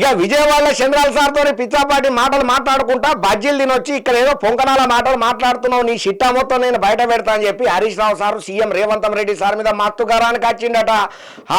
ఇక విజయవాడలో చంద్రాల సార్తో పిచ్చాపాటి మాటలు మాట్లాడుకుంటా బజ్జీలు తినొచ్చి ఇక్కడ ఏదో పొంకనాల మాటలు మాట్లాడుతున్నావు నీ షిట్టా మొత్తం నేను బయట పెడతా అని చెప్పి Harish Rao sir CM Revanth Reddy sir మీద మత్తుగారానికి వచ్చిండట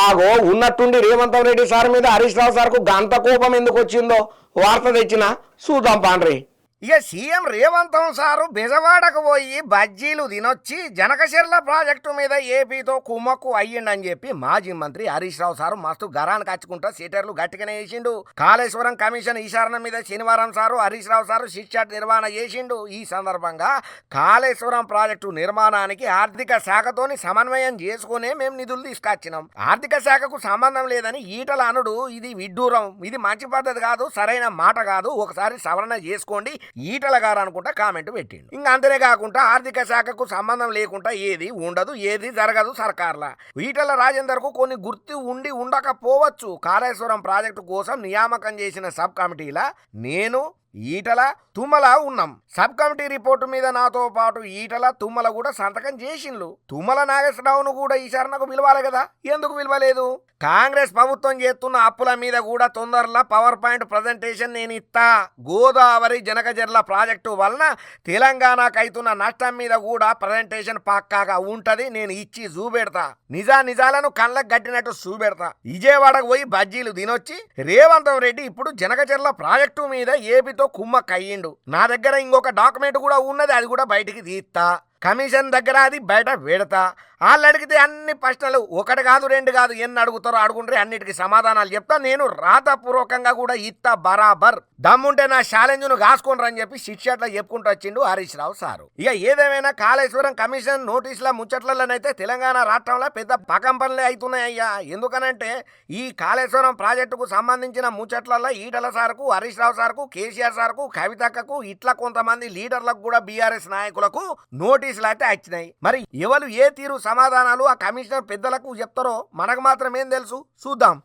ఆగో ఉన్నట్టుండి రేవంత్ రెడ్డి సార్ మీద హరీష్ రావు సార్కు గంత కోపం ఎందుకు వచ్చిందో? వార్త తెచ్చిన? చూద్దాం పాండ్రి. ఇక సీఎం రేవంతం సారు బెజవాడకు పోయి బజ్జీలు తినొచ్చి జనకశర్ల ప్రాజెక్టు మీద ఏపీతో కుమ్మక్కు అయ్యిండని చెప్పి మాజీ మంత్రి హరీష్ రావు సారు మస్తు గరాన్ని కచ్చుకుంటా సీటర్లు గట్టిగానే వేసిండు. కాళేశ్వరం కమిషన్ ఈశారణ మీద శనివారం సారు హరీష్ రావు సారు శిక్షాట్ నిర్వహణ చేసిండు. ఈ సందర్భంగా కాళేశ్వరం ప్రాజెక్టు నిర్మాణానికి ఆర్థిక శాఖతోని సమన్వయం చేసుకునే మేము నిధులు తీసుకొచ్చినాం. ఆర్థిక శాఖకు సంబంధం లేదని ఈటల అనుడు ఇది విడ్డూరం ఇది మంచి పద్ధతి కాదు సరైన మాట కాదు ఒకసారి సవరణ చేసుకోండి ఈటల గారు అనుకుంటా కామెంట్ పెట్టిండు. ఇంకా అంతనే కాకుండా ఆర్థిక శాఖకు సంబంధం లేకుండా ఏది ఉండదు ఏది జరగదు సర్కార్ల. ఈటల రాజేందర్కు కొన్ని గుర్తు ఉండి ఉండకపోవచ్చు. కాళేశ్వరం ప్రాజెక్టు కోసం నియామకం చేసిన సబ్ కమిటీల నేను ఈటల తుమ్మల ఉన్నాం. సబ్ కమిటీ రిపోర్టు మీద నాతో పాటు ఈటల తుమ్మల కూడా సంతకం చేసిండ్లు. తుమ్మల నాగేశ్వరరావును కూడా ఈసారి నాకు పిలవాలి కదా? ఎందుకు పిలవలేదు? కాంగ్రెస్ ప్రభుత్వం చేస్తున్న అప్పుల మీద కూడా తొందరలో పవర్ పాయింట్ ప్రజెంటేషన్ నేను ఇస్తా. గోదావరి జనకజర్ల ప్రాజెక్టు వలన తెలంగాణకు అవుతున్న నష్టం మీద కూడా ప్రజెంటేషన్ పక్కాగా ఉంటది. నేను ఇచ్చి చూపెడతా. నిజా నిజాలను కళ్ళకు గట్టినట్టు చూపెడతా. విజయవాడకు పోయి బజ్జీలు తినొచ్చి రేవంతం రెడ్డి ఇప్పుడు జనకచర్ల ప్రాజెక్టు మీద ఏపీతో కుమ్మక్కయ్యిండు నా దగ్గర ఇంకొక డాక్యుమెంట్ కూడా ఉన్నది అది కూడా బయటికి తీస్తా కమిషన్ దగ్గర అది బయట పెడతా వాళ్ళు అడిగితే అన్ని ప్రశ్నలు ఒకటి కాదు రెండు కాదు ఎన్ని అడుగుతారో అడుగుంటే అన్నిటికీ సమాధానాలు చెప్తా. నేను రాతపూర్వకంగా కూడా ఇత్త బరాబర్. దమ్ముంటే నా ఛాలెంజ్ను కాసుకుంటారు అని చెప్పి శిక్షట్లా చెప్పుకుంటూ వచ్చిండు హరీష్ రావు సారు. ఇక ఏదేమైనా కాళేశ్వరం కమిషన్ నోటీసుల ముచ్చట్లలోనైతే తెలంగాణ రాష్ట్రంలో పెద్ద పకం పనులే అవుతున్నాయి అయ్యా ఎందుకనంటే ఈ కాళేశ్వరం ప్రాజెక్టుకు సంబంధించిన ముచ్చట్లలో ఈటల సార్కు హరీష్ రావు సార్కు కేసీఆర్ సార్కు కవితక్కకు ఇట్లా కొంతమంది లీడర్లకు కూడా బీఆర్ఎస్ నాయకులకు నోటీస్ నోటీసులు అయితే వచ్చినాయి మరి ఎవరు ఏ తీరు సమాధానాలు ఆ కమిషనర్ పెద్దలకు చెప్తారో మనకు మాత్రం ఏం తెలుసు? చూద్దాం.